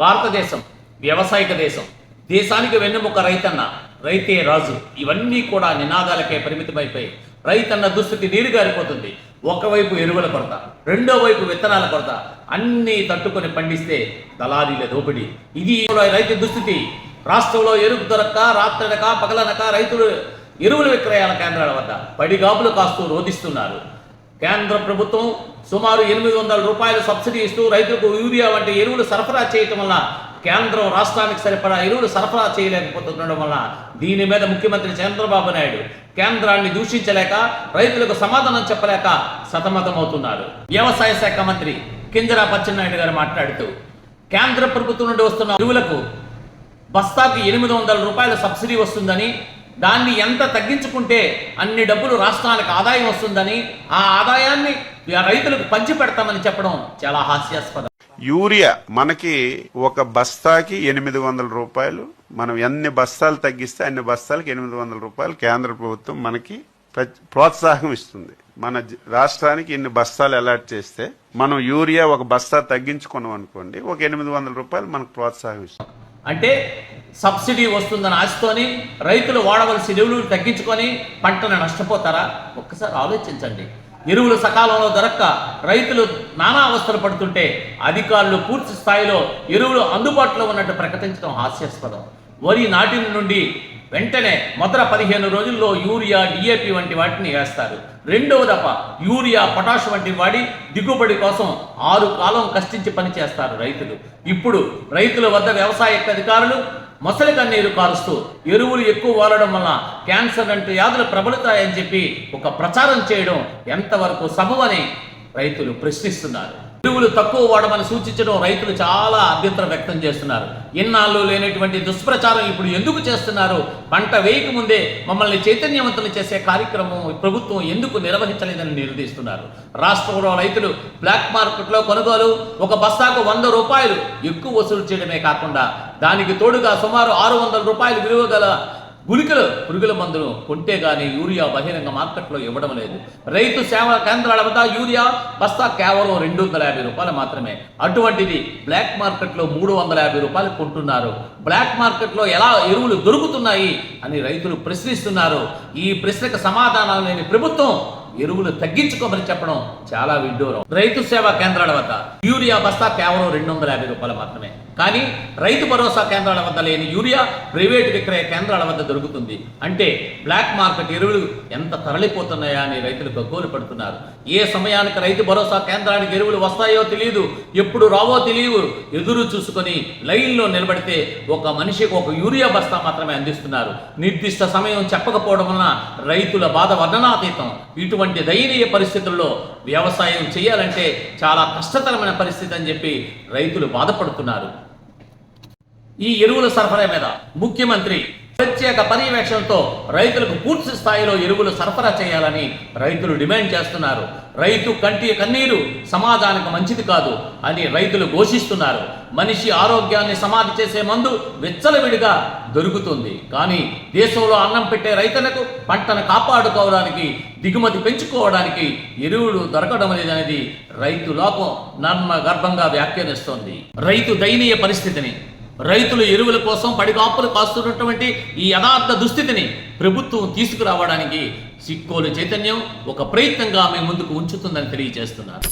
భారతదేశం వ్యవసాయక దేశం దేశానికి వెన్నెముక రైతన్న రైతే రాజు ఇవన్నీ కూడా నినాదాలకే పరిమితమైపోయి రైతన్న దుస్థితి నీరుగారిపోతుంది. ఒకవైపు ఎరువుల కొరత రెండో వైపు విత్తనాల కొరత అన్నీ తట్టుకొని పండిస్తే దళారీల దోపిడీ. ఇది రైతు దుస్థితి. రాష్ట్రంలో ఎరువు దొరక్క రాత్రనక పగలనక రైతులు ఎరువుల విక్రయాల కేంద్రాల వద్ద పడిగాపులు కాస్తూ రోధిస్తున్నారు. కేంద్ర ప్రభుత్వం సుమారు ఎనిమిది వందల రూపాయలు సబ్సిడీ ఇస్తూ రైతులకు యూరియా వంటి ఎరువులు సరఫరా చేయటం వల్ల కేంద్రం రాష్ట్రానికి సరిపడా ఎరువులు సరఫరా చేయలేకపోతుండడం వల్ల దీని మీద ముఖ్యమంత్రి చంద్రబాబు నాయుడు కేంద్రాన్ని దూషించలేక రైతులకు సమాధానం చెప్పలేక సతమతమవుతున్నారు. వ్యవసాయ శాఖ మంత్రి కింజరా పచ్చెన్నాయుడు గారు మాట్లాడుతూ కేంద్ర ప్రభుత్వం నుండి వస్తున్న ఎరువులకు బస్తాకి ఎనిమిది వందల రూపాయల సబ్సిడీ వస్తుందని దాన్ని ఎంత తగ్గించుకుంటే అన్ని డబ్బులు రాష్ట్రానికి ఆదాయం వస్తుందని ఆ ఆదాయాన్ని రైతులకు పంచి పెడతామని చెప్పడం చాలా హాస్యాస్పదం. యూరియా మనకి ఒక బస్తాకి ఎనిమిది వందల రూపాయలు. మనం ఎన్ని బస్తాలు తగ్గిస్తే అన్ని బస్తాలకి ఎనిమిది వందల రూపాయలు కేంద్ర ప్రభుత్వం మనకి ప్ర- ప్రోత్సాహం ఇస్తుంది. మన రాష్ట్రానికి ఇన్ని బస్తాలు అలాట్ చేస్తే మనం యూరియా ఒక బస్తా తగ్గించుకున్నాం అనుకోండి ఒక ఎనిమిది వందల రూపాయలు మనకు ప్రోత్సాహం ఇస్తుంది. అంటే సబ్సిడీ వస్తుందని ఆశతోని రైతులు వాడవలసిన ఎరువులు తగ్గించుకొని పంటను నష్టపోతారా? ఒక్కసారి ఆలోచించండి. ఎరువులు సకాలంలో దొరక్క రైతులు నానా అవస్థలు పడుతుంటే అధికారులు పూర్తి స్థాయిలో ఎరువులు అందుబాటులో ఉన్నట్టు ప్రకటించడం హాస్యాస్పదం. వరి నాటిన నుండి వెంటనే మొదట పదిహేను రోజుల్లో యూరియా డిఏపి వంటి వాటిని వేస్తారు. రెండవ దఫ యూరియా పొటాష్ వంటి వాడి దిగుబడి కోసం ఆరు కాలం కష్టించి పని చేస్తారు రైతులు. ఇప్పుడు రైతుల వద్ద వ్యవసాయ అధికారులు మొసలి కన్నీరు కారుస్తూ ఎరువులు ఎక్కువ వాడడం వల్ల క్యాన్సర్ వంటి వ్యాధులు ప్రబలుతాయని చెప్పి ఒక ప్రచారం చేయడం ఎంతవరకు సబవని రైతులు ప్రశ్నిస్తున్నారు. ఎరువులు తక్కువ వాడమని సూచించడం రైతులు చాలా అభ్యంతరం వ్యక్తం చేస్తున్నారు. ఇన్నాళ్ళు లేనటువంటి దుష్ప్రచారం ఇప్పుడు ఎందుకు చేస్తున్నారు? పంట వేయక ముందే మమ్మల్ని చైతన్యవంతులు చేసే కార్యక్రమం ప్రభుత్వం ఎందుకు నిర్వహించలేదని నిలదీస్తున్నారు రాష్ట్రంలో రైతులు బ్లాక్ మార్కెట్లో కొనుగోలు ఒక బస్తాకు వంద రూపాయలు ఎక్కువ వసూలు చేయడమే కాకుండా దానికి తోడుగా సుమారు ఆరు వందల రూపాయలు విలువ గల గుళికలు పురుగుల మందులు కొంటే కానీ యూరియా బహిరంగ మార్కెట్లో ఇవ్వడం లేదు. రైతు సేవ కేంద్రాల వద్ద యూరియా బస్తా కేవలం రెండు వందల యాభై రూపాయలు మాత్రమే. అటువంటిది బ్లాక్ మార్కెట్లో మూడు వందల యాభై రూపాయలు కొంటున్నారు. బ్లాక్ మార్కెట్లో ఎలా ఎరువులు దొరుకుతున్నాయి అని రైతులు ప్రశ్నిస్తున్నారు. ఈ ప్రశ్నకు సమాధానం లేని ప్రభుత్వం ఎరువులు తగ్గించుకోమని చెప్పడం చాలా విడ్డూరం. రైతు సేవా కేంద్రాల వద్ద యూరియా బస్తా కేవలం రెండు వందల యాభై రూపాయలు మాత్రమే. కానీ రైతు భరోసా కేంద్రాల వద్ద లేని యూరియా ప్రైవేటు విక్రయ కేంద్రాల వద్ద దొరుకుతుంది. అంటే బ్లాక్ మార్కెట్ ఎరువులు ఎంత తరలిపోతున్నాయా అని రైతులు గగ్గోలు పడుతున్నారు. ఏ సమయానికి రైతు భరోసా కేంద్రానికి ఎరువులు వస్తాయో తెలియదు ఎప్పుడు రావో తెలియదు ఎదురు చూసుకొని లైన్లో నిలబడితే ఒక మనిషికి ఒక యూరియా బస్తా మాత్రమే అందిస్తున్నారు. నిర్దిష్ట సమయం చెప్పకపోవడం వలన రైతుల బాధ వర్ణనాతీతం. ఇటువంటి దయనీయ పరిస్థితుల్లో వ్యవసాయం చేయాలంటే చాలా కష్టతరమైన పరిస్థితి అని చెప్పి రైతులు బాధపడుతున్నారు. ఈ ఎరువుల సరఫరా మీద ముఖ్యమంత్రి ప్రత్యేక పర్యవేక్షణతో రైతులకు పూర్తి స్థాయిలో ఎరువులు సరఫరా చేయాలని రైతులు డిమాండ్ చేస్తున్నారు. రైతు కంటి కన్నీరు సమాజానికి మంచిది కాదు అని రైతులు ఘోషిస్తున్నారు. మనిషి ఆరోగ్యాన్ని సమాధి చేసే మందు విచ్చలవిడిగా దొరుకుతుంది. కానీ దేశంలో అన్నం పెట్టే రైతులకు పంటను కాపాడుకోవడానికి దిగుమతి పెంచుకోవడానికి ఎరువులు దొరకడం అనేది రైతు లోపం నర్మ గర్భంగా వ్యాఖ్యానిస్తోంది. రైతు దయనీయ పరిస్థితిని రైతులు ఎరువుల కోసం పడిగాపులు కాస్తున్నటువంటి ఈ యథార్థ దుస్థితిని ప్రభుత్వం తీసుకురావడానికి సిక్కోలు చైతన్యం ఒక ప్రయత్నంగా మీ ముందుకు ఉంచుతుందని తెలియజేస్తున్నారు.